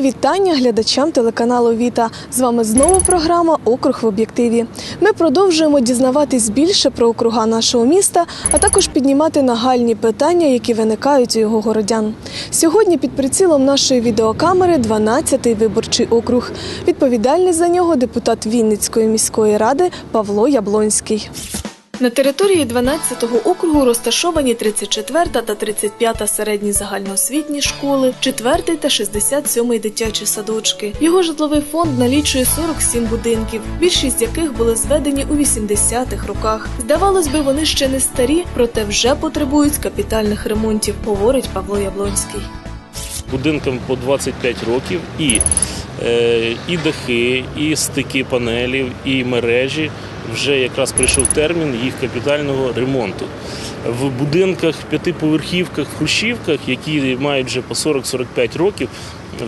Вітання глядачам телеканалу Віта. З вами знову програма Округ в об'єктиві. Ми продовжуємо дізнаватись більше про округа нашого міста, а також піднімати нагальні питання, які виникають у його городян. Сьогодні під прицілом нашої відеокамери 12-й виборчий округ. Відповідальний за нього депутат Вінницької міської ради Павло Яблонський. На території 12-го округу розташовані 34 та 35 середні загальноосвітні школи, 4 та 67 дитячі садочки. Його житловий фонд налічує 47 будинків, більшість яких були зведені у 80-х роках. Здавалось би, вони ще не старі, проте вже потребують капітальних ремонтів, говорить Павло Яблонський. будинкам по 25 років і, е, і дахи, і стики панелів, і мережі. Вже якраз прийшов термін їх капітального ремонту. В будинках, п'ятиповерхівках, хрущівках, які мають вже по 40-45 років,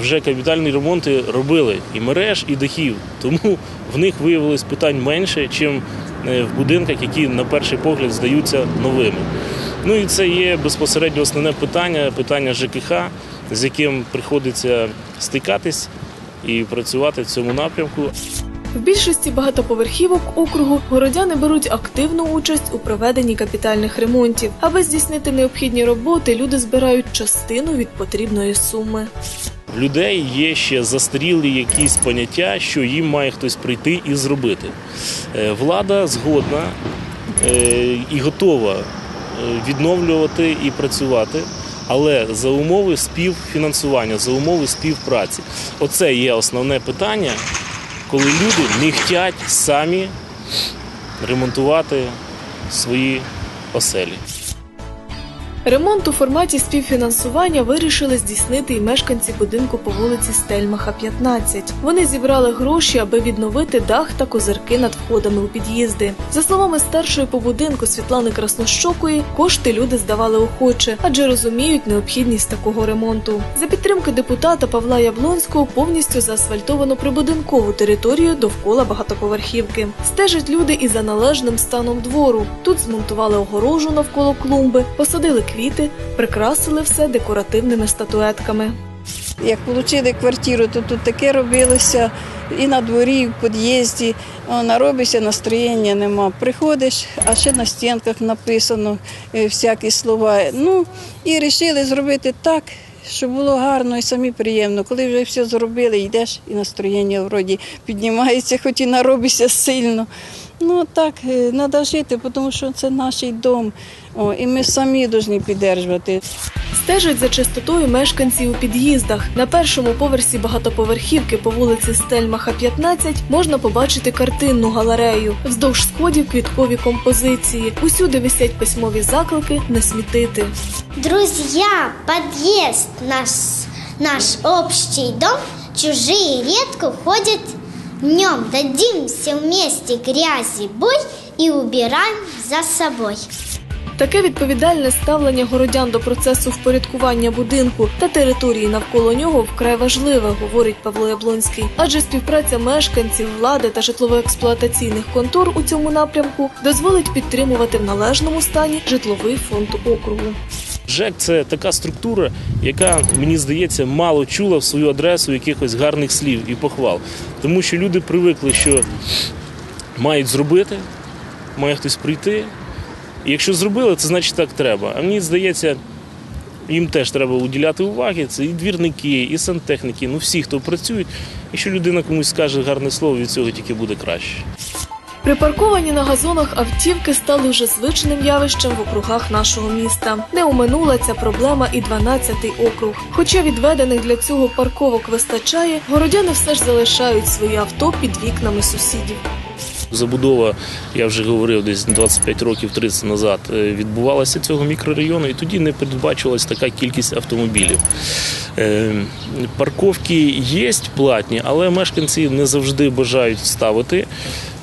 вже капітальні ремонти робили і мереж, і дахів. Тому в них виявилось питань менше, ніж в будинках, які на перший погляд здаються новими. Ну і це є безпосередньо основне питання, питання ЖКХ, з яким приходиться стикатись і працювати в цьому напрямку. В більшості багатоповерхівок округу городяни беруть активну участь у проведенні капітальних ремонтів. Аби здійснити необхідні роботи, люди збирають частину від потрібної суми. В людей є ще застарілі якісь поняття, що їм має хтось прийти і зробити. Е, Влада згодна е, і готова е, відновлювати і працювати, але за умови співфінансування, за умови співпраці. Оце є основне питання, коли люди не хочуть самі ремонтувати свої оселі. Ремонт у форматі співфінансування вирішили здійснити і мешканці будинку по вулиці Стельмаха, 15. Вони зібрали гроші, аби відновити дах та козирки над входами у під'їзди. За словами старшої по будинку Світлани Краснощокої, кошти люди здавали охоче, адже розуміють необхідність такого ремонту. За підтримки депутата Павла Яблонського повністю заасфальтовано прибудинкову територію довкола багатоповерхівки. Стежать люди і за належним станом двору. Тут змонтували огорожу навколо клумби, посадили квіти, прикрасили все декоративними статуетками. Як отримали квартиру, то тут таке робилося і на дворі, і в під'їзді. Наробишся, настроєння нема. Приходиш, а ще на стінках написано е, всякі слова. Ну і вирішили зробити так, щоб було гарно і самі приємно. Коли вже все зробили, йдеш і настроєння вроді піднімається, хоч і наробишся сильно. Ну так, треба жити, тому що це наш дом. О, і ми самі повинні підтримувати. Стежать за чистотою мешканці у під'їздах. На першому поверсі багатоповерхівки по вулиці Стельмаха, 15 можна побачити картинну галерею. Вздовж сходів квіткові композиції. Усюди висять письмові заклики не смітити. Друзья, подъезд наш, наш общий дом, чужие редко ходят днем. Дадим все вместе грязи бой и убираем за собой. Таке відповідальне ставлення городян до процесу впорядкування будинку та території навколо нього вкрай важливе, говорить Павло Яблонський. Адже співпраця мешканців, влади та житлово-експлуатаційних контор у цьому напрямку дозволить підтримувати в належному стані житловий фонд округу. ЖЕК це така структура, яка, мені здається, мало чула в свою адресу якихось гарних слів і похвал. Тому що люди привикли, що мають зробити, має хтось прийти. І якщо зробили, це значить так треба. А мені здається, їм теж треба уділяти уваги. Це і двірники, і сантехніки, ну всі, хто працюють. Якщо людина комусь скаже гарне слово, від цього тільки буде краще. Припарковані на газонах автівки стали вже звичним явищем в округах нашого міста. Не оминула ця проблема і 12-й округ. Хоча відведених для цього парковок вистачає, городяни все ж залишають свої авто під вікнами сусідів. Забудова, я вже говорив, десь 25 років 30 назад е, відбувалася цього мікрорайону, і тоді не передбачувалась така кількість автомобілів. Е, Парковки є платні, але мешканці не завжди бажають ставити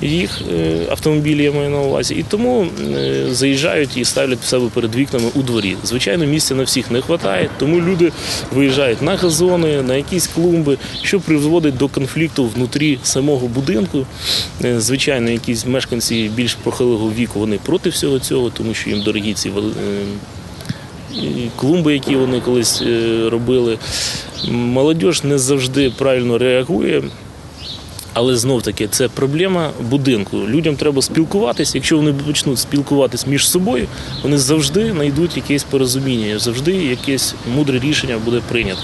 їх е, автомобілі, я маю на увазі, і тому е, заїжджають і ставлять в себе перед вікнами у дворі. Звичайно, місця на всіх не вистачає, тому люди виїжджають на газони, на якісь клумби, що призводить до конфлікту внутрі самого будинку. Е, Звичайно, якісь мешканці більш похилого віку вони проти всього цього, тому що їм дорогі ці клумби, які вони колись робили. Молодь не завжди правильно реагує. Але знов таки це проблема будинку. Людям треба спілкуватись. Якщо вони почнуть спілкуватись між собою, вони завжди знайдуть якесь порозуміння, завжди якесь мудре рішення буде прийнято.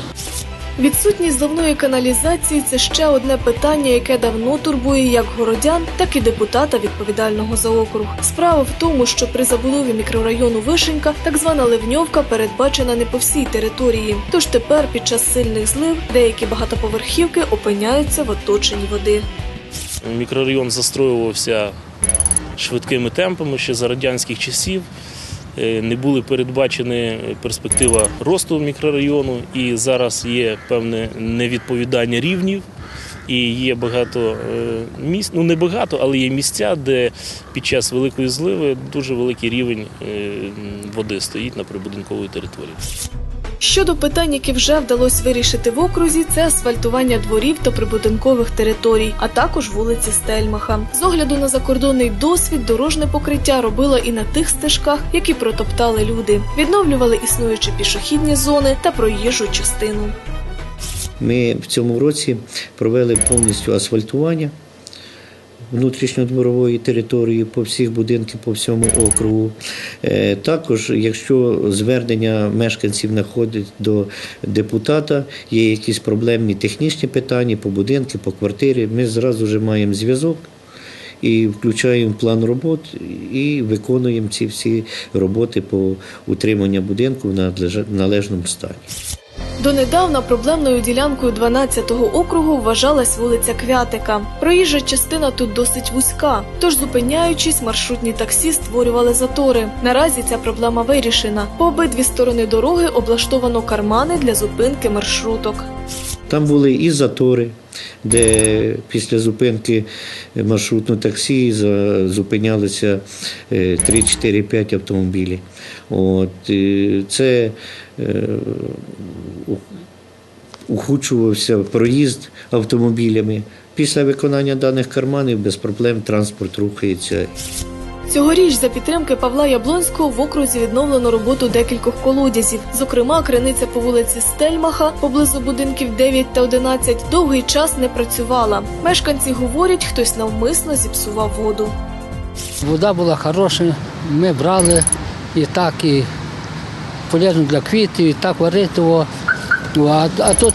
Відсутність зливної каналізації це ще одне питання, яке давно турбує як городян, так і депутата відповідального за округ. Справа в тому, що при забудові мікрорайону Вишенька так звана ливньовка передбачена не по всій території. Тож тепер під час сильних злив деякі багатоповерхівки опиняються в оточенні води. Мікрорайон застроювався швидкими темпами ще за радянських часів. Е, Не були передбачені перспектива росту мікрорайону, і зараз є певне невідповідання рівнів. І є багато е, місць, ну не багато, але є місця, де під час великої зливи дуже великий рівень е, води стоїть на прибудинковій території. Щодо питань, які вже вдалося вирішити в окрузі, це асфальтування дворів та прибудинкових територій, а також вулиці Стельмаха. З огляду на закордонний досвід, дорожне покриття робило і на тих стежках, які протоптали люди, відновлювали існуючі пішохідні зони та проїжджу частину. Ми в цьому році провели повністю асфальтування внутрішньодворової території по всіх будинках по всьому округу. Е, Також, якщо звернення мешканців находить до депутата, є якісь проблемні технічні питання по будинку, по квартирі, ми зразу вже маємо зв'язок. І включаємо план робот і виконуємо ці всі роботи по утриманню будинку в належному стані. Донедавна проблемною ділянкою 12-го округу вважалась вулиця Квятика. Проїжджа частина тут досить вузька, тож зупиняючись, маршрутні таксі створювали затори. Наразі ця проблема вирішена. По обидві сторони дороги облаштовано кармани для зупинки маршруток. Там були і затори, де після зупинки маршрутного таксі зупинялися 3-4-5 автомобілів. От, е, це е, ухудшувався проїзд автомобілями. Після виконання даних карманів без проблем транспорт рухається. Цьогоріч за підтримки Павла Яблонського в окрузі відновлено роботу декількох колодязів. Зокрема, криниця по вулиці Стельмаха поблизу будинків 9 та 11 довгий час не працювала. Мешканці говорять, хтось навмисно зіпсував воду. Вода була хороша, ми брали і так, і полезно для квітів, і так варити. А, а тут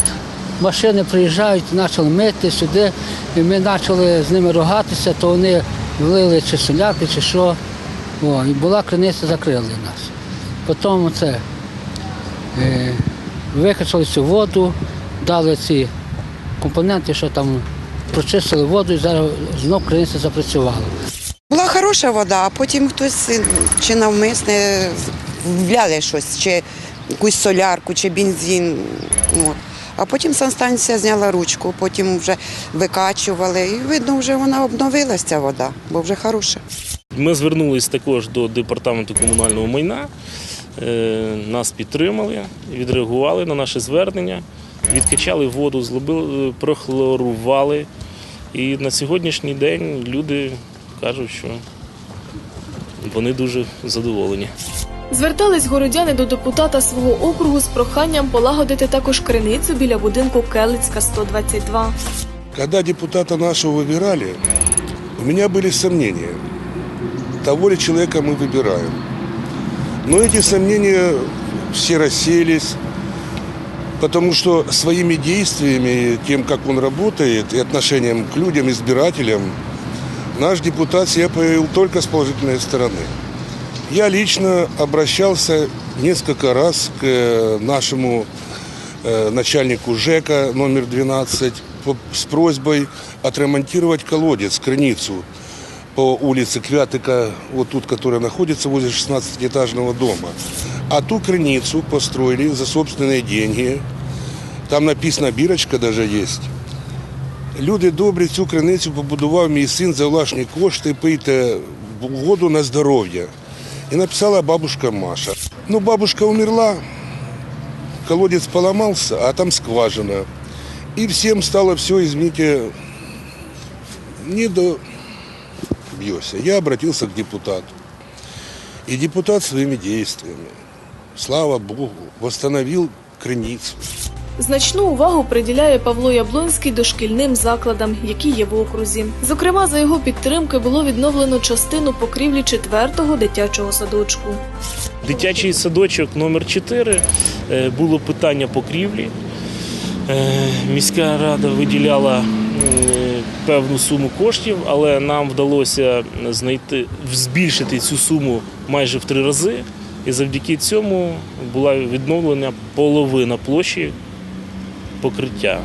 машини приїжджають, почали мити сюди, і ми почали з ними рогатися, то вони влили чи соляки, чи що. О, і була криниця, закрили нас. Потім це е, викачали цю воду, дали ці компоненти, що там прочистили воду, і зараз знов криниця запрацювала. Була хороша вода, а потім хтось чи навмисне вляли щось, чи якусь солярку, чи бензин. От. А потім санстанція зняла ручку, потім вже викачували. І видно, вже вона обновилася ця вода, бо вже хороша. Ми звернулись також до департаменту комунального майна. Е, Нас підтримали, відреагували на наше звернення, відкачали воду, злобили, прохлорували. І на сьогоднішній день люди кажуть, що вони дуже задоволені. Звертались городяни до депутата свого округу з проханням полагодити також криницю біля будинку Келицька 122. Когда депутата нашего выбирали, у меня были сомнения, того ли человека мы выбираем. Но эти сомнения все рассеялись, потому что своими действиями, тем, как он работает, и отношением к людям, избирателям, наш депутат себя появил только с положительной стороны. Я лично обращался несколько раз к э, нашему э, начальнику ЖЭКа номер 12 по- с просьбой отремонтировать колодец, крыницу по улице Квятыка, вот тут, которая находится возле 16-этажного дома. А ту крыницу построили за собственные деньги. Там написано «Бирочка» даже есть. Люди добрі цю криницю побудував мій син за власні кошти, пийте воду на здоров'я. І написала бабушка Маша. Ну, бабушка умерла, колодец поломался, а там скважина. И всем стало все, извините, не до бьешься. Я обратился к депутату. И депутат своими действиями слава Богу, восстановил Крыницу. Значну увагу приділяє Павло Яблонський дошкільним закладам, які є в окрузі. Зокрема, за його підтримки було відновлено частину покрівлі четвертого дитячого садочку. Дитячий садочок номер 4 е, було питання покрівлі. Е, Міська рада виділяла певну суму коштів, але нам вдалося знайти збільшити цю суму майже в три рази. І завдяки цьому була відновлена половина площі покриття.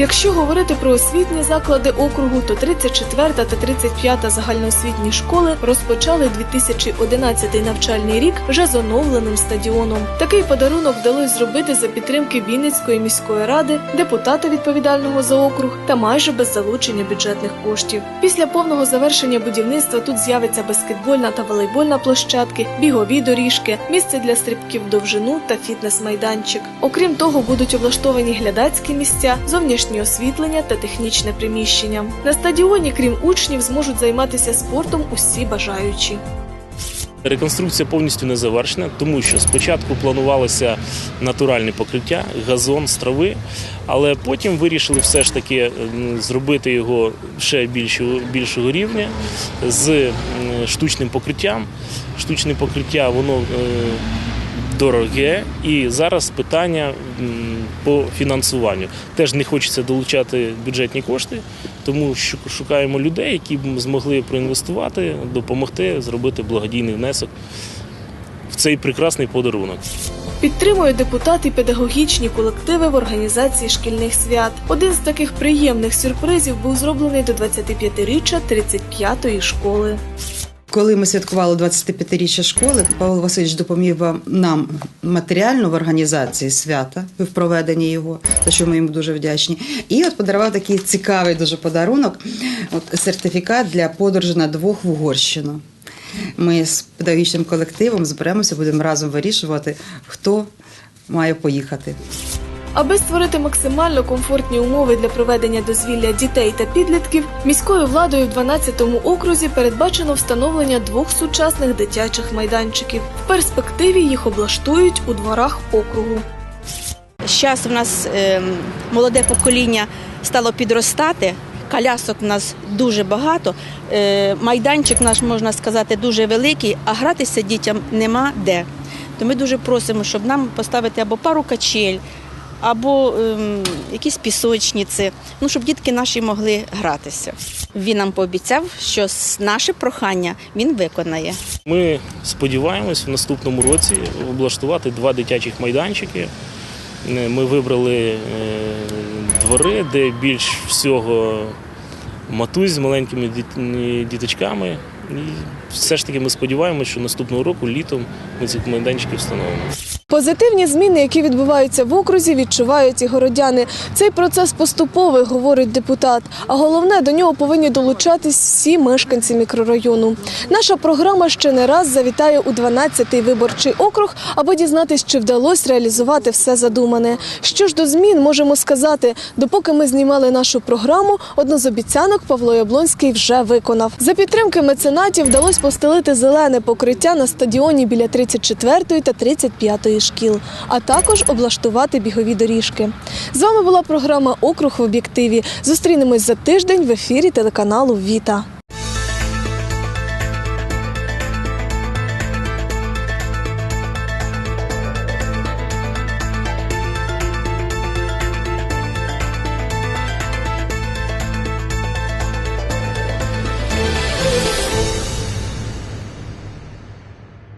Якщо говорити про освітні заклади округу, то 34 та 35 загальноосвітні школи розпочали 2011 навчальний рік вже з оновленим стадіоном. Такий подарунок вдалося зробити за підтримки Вінницької міської ради, депутата відповідального за округ та майже без залучення бюджетних коштів. Після повного завершення будівництва тут з'явиться баскетбольна та волейбольна площадки, бігові доріжки, місце для стрибків довжину та фітнес-майданчик. Окрім того, будуть облаштовані глядацькі місця, зовнішнє освітлення та технічне приміщення. На стадіоні, крім учнів, зможуть займатися спортом усі бажаючі. Реконструкція повністю не завершена, тому що спочатку планувалося натуральне покриття, газон з трави, але потім вирішили все ж таки зробити його ще більшого, більшого рівня з штучним покриттям. Штучне покриття воно е, дороге, і зараз питання по фінансуванню. Теж не хочеться долучати бюджетні кошти, тому щу- шукаємо людей, які б змогли проінвестувати, допомогти зробити благодійний внесок в цей прекрасний подарунок. Підтримують депутати педагогічні колективи в організації шкільних свят. Один з таких приємних сюрпризів був зроблений до 25-річчя 35-ї школи. Коли ми святкували 25-річчя школи, Павло Васильович допоміг нам матеріально в організації свята в проведенні його, за що ми йому дуже вдячні. І от подарував такий цікавий дуже подарунок: от сертифікат для подорожі на двох в Угорщину. Ми з педагогічним колективом зберемося, будемо разом вирішувати, хто має поїхати. Аби створити максимально комфортні умови для проведення дозвілля дітей та підлітків, міською владою в 12-му окрузі передбачено встановлення двох сучасних дитячих майданчиків. В перспективі їх облаштують у дворах округу. Зараз в нас е, молоде покоління стало підростати. Колясок в нас дуже багато. Е, майданчик наш, можна сказати, дуже великий, а гратися дітям нема де. То ми дуже просимо, щоб нам поставити або пару качель, або ем, якісь пісочниці, ну, щоб дітки наші могли гратися. Він нам пообіцяв, що наше прохання він виконає. Ми сподіваємось в наступному році облаштувати два дитячих майданчики. Е, Ми вибрали е, двори, де більш всього матусь з маленькими діточками. І все ж таки ми сподіваємося, що наступного року літом ми ці майданчики встановимо. Позитивні зміни, які відбуваються в окрузі, відчувають і городяни. Цей процес поступовий, говорить депутат. А головне, до нього повинні долучатись всі мешканці мікрорайону. Наша програма ще не раз завітає у 12-й виборчий округ, аби дізнатись, чи вдалося реалізувати все задумане. Що ж до змін можемо сказати, допоки ми знімали нашу програму, одну з обіцянок Павло Яблонський вже виконав. За підтримки меценатів вдалося постелити зелене покриття на стадіоні біля 34-ї та 35-ї шкіл, а також облаштувати бігові доріжки. З вами була програма Округ в об'єктиві. Зустрінемось за тиждень в ефірі телеканалу Віта.